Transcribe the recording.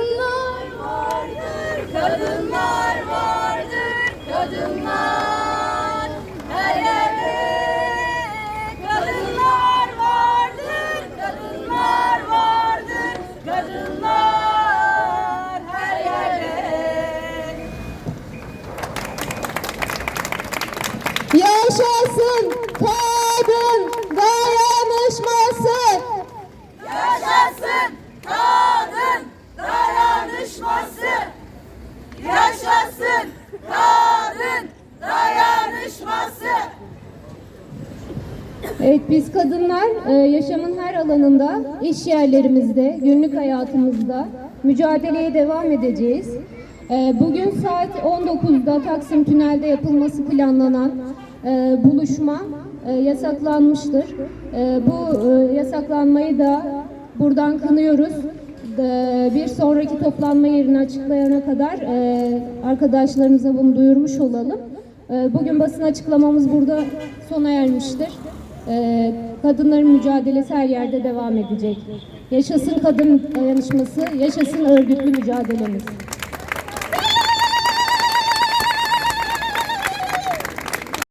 Kadınlar vardır, kadınlar vardır, kadınlar her yerde. Kadınlar vardır, kadınlar vardır, kadınlar her yerde. Yaşasın. Kadın dayanışması. Evet biz kadınlar e, yaşamın her alanında, iş yerlerimizde, günlük hayatımızda mücadeleye devam edeceğiz. E, Bugün saat 19'da Taksim Tünel'de yapılması planlanan e, buluşma yasaklanmıştır. Bu yasaklanmayı da buradan kınıyoruz. E, Bir sonraki toplanma yerini açıklayana kadar e, arkadaşlarımıza bunu duyurmuş olalım. E, Bugün basın açıklamamız burada sona ermiştir. Ee, kadınların mücadelesi her yerde devam edecek. Yaşasın kadın dayanışması, yaşasın örgütlü mücadelemiz.